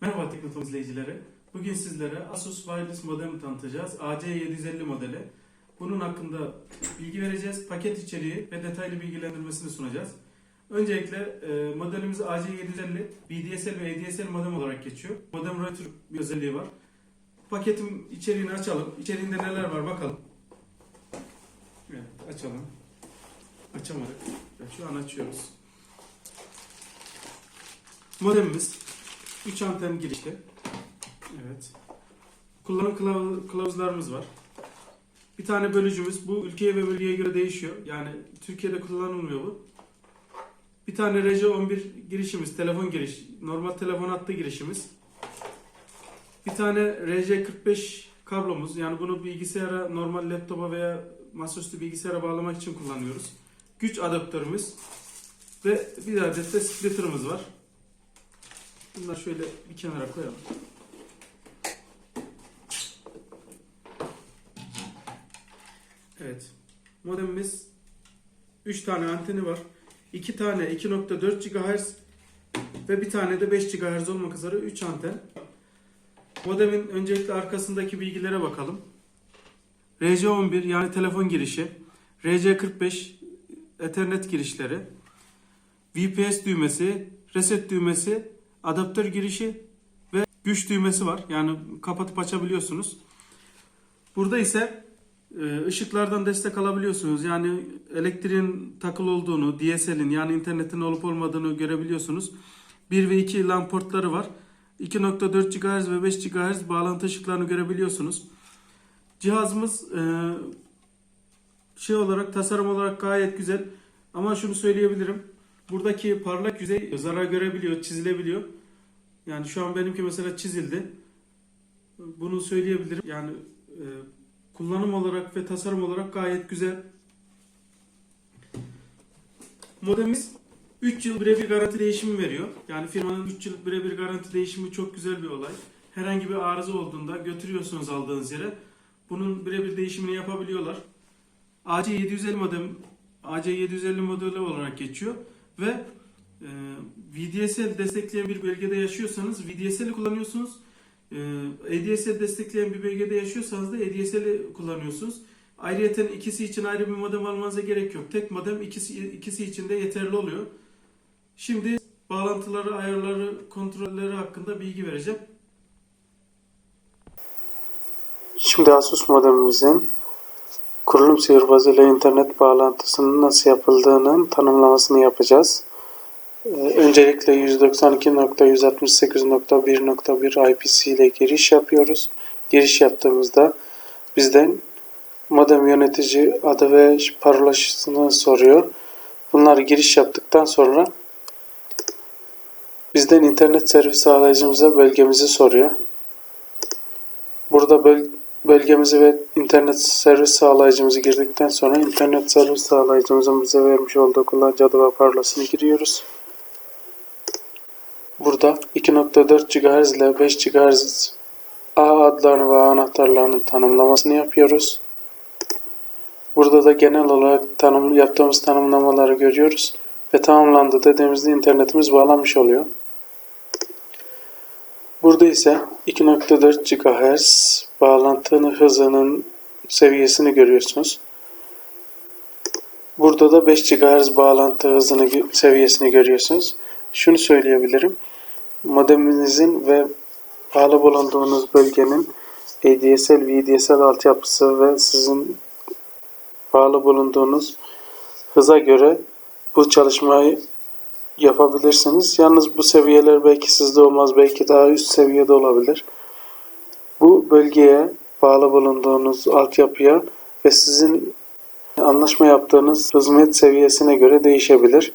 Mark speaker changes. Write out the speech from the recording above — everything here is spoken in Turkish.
Speaker 1: Merhaba Teknotom izleyicileri. Bugün sizlere Asus Wireless modem tanıtacağız. AC750 modeli. Bunun hakkında bilgi vereceğiz. Paket içeriği ve detaylı bilgilendirmesini sunacağız. Öncelikle e, modelimiz AC750 VDSL ve ADSL modem olarak geçiyor. Modem router bir özelliği var. Paketin içeriğini açalım. İçeriğinde neler var bakalım. Evet açalım. Açamadık. Şu an açıyoruz. Modemimiz 3 anten girişli. Evet. Kullanım kılav- kılavuzlarımız var. Bir tane bölücümüz. Bu ülkeye ve bölgeye göre değişiyor. Yani Türkiye'de kullanılmıyor bu. Bir tane RJ11 girişimiz, telefon giriş, normal telefon hattı girişimiz. Bir tane RJ45 kablomuz. Yani bunu bilgisayara, normal laptopa veya masaüstü bilgisayara bağlamak için kullanıyoruz. Güç adaptörümüz ve bir adet de splitter'ımız var. Bunları şöyle bir kenara koyalım. Evet. Modemimiz 3 tane anteni var. 2 tane 2.4 GHz ve bir tane de 5 GHz olmak üzere 3 anten. Modemin öncelikle arkasındaki bilgilere bakalım. RJ11 yani telefon girişi, RJ45 Ethernet girişleri, VPS düğmesi, reset düğmesi, adaptör girişi ve güç düğmesi var. Yani kapatıp açabiliyorsunuz. Burada ise e, ışıklardan destek alabiliyorsunuz. Yani elektriğin takılı olduğunu, DSL'in yani internetin olup olmadığını görebiliyorsunuz. 1 ve 2 LAN portları var. 2.4 GHz ve 5 GHz bağlantı ışıklarını görebiliyorsunuz. Cihazımız e, şey olarak tasarım olarak gayet güzel. Ama şunu söyleyebilirim. Buradaki parlak yüzey zarar görebiliyor, çizilebiliyor. Yani şu an benimki mesela çizildi. Bunu söyleyebilirim. Yani e, kullanım olarak ve tasarım olarak gayet güzel. Modemimiz 3 yıl birebir garanti değişimi veriyor. Yani firmanın 3 yıl birebir garanti değişimi çok güzel bir olay. Herhangi bir arıza olduğunda götürüyorsunuz aldığınız yere. Bunun birebir değişimini yapabiliyorlar. AC750 modem AC750 modeli olarak geçiyor ve e, VDSL destekleyen bir bölgede yaşıyorsanız VDSL'i kullanıyorsunuz. E, ADSL destekleyen bir bölgede yaşıyorsanız da ADSL'i kullanıyorsunuz. Ayrıyeten ikisi için ayrı bir modem almanıza gerek yok. Tek modem ikisi, ikisi için de yeterli oluyor. Şimdi bağlantıları, ayarları, kontrolleri hakkında bilgi vereceğim.
Speaker 2: Şimdi Asus modemimizin kurulum sihirbazı ile internet bağlantısının nasıl yapıldığının tanımlamasını yapacağız. Ee, Öncelikle 192.168.1.1 IPC ile giriş yapıyoruz. Giriş yaptığımızda bizden modem yönetici adı ve parolasını soruyor. Bunları giriş yaptıktan sonra bizden internet servis sağlayıcımıza bölgemizi soruyor. Burada böl bölgemizi ve internet servis sağlayıcımızı girdikten sonra internet servis sağlayıcımızın bize vermiş olduğu kullanıcı adı ve parolasını giriyoruz. Burada 2.4 GHz ile 5 GHz ağ adlarını ve anahtarlarının tanımlamasını yapıyoruz. Burada da genel olarak tanım, yaptığımız tanımlamaları görüyoruz ve tamamlandı dediğimizde internetimiz bağlanmış oluyor. Burada ise 2.4 GHz bağlantının hızının seviyesini görüyorsunuz. Burada da 5 GHz bağlantı hızını seviyesini görüyorsunuz. Şunu söyleyebilirim. Modeminizin ve bağlı bulunduğunuz bölgenin ADSL, VDSL altyapısı ve sizin bağlı bulunduğunuz hıza göre bu çalışmayı yapabilirsiniz. Yalnız bu seviyeler belki sizde olmaz, belki daha üst seviyede olabilir. Bu bölgeye bağlı bulunduğunuz altyapıya ve sizin anlaşma yaptığınız hizmet seviyesine göre değişebilir.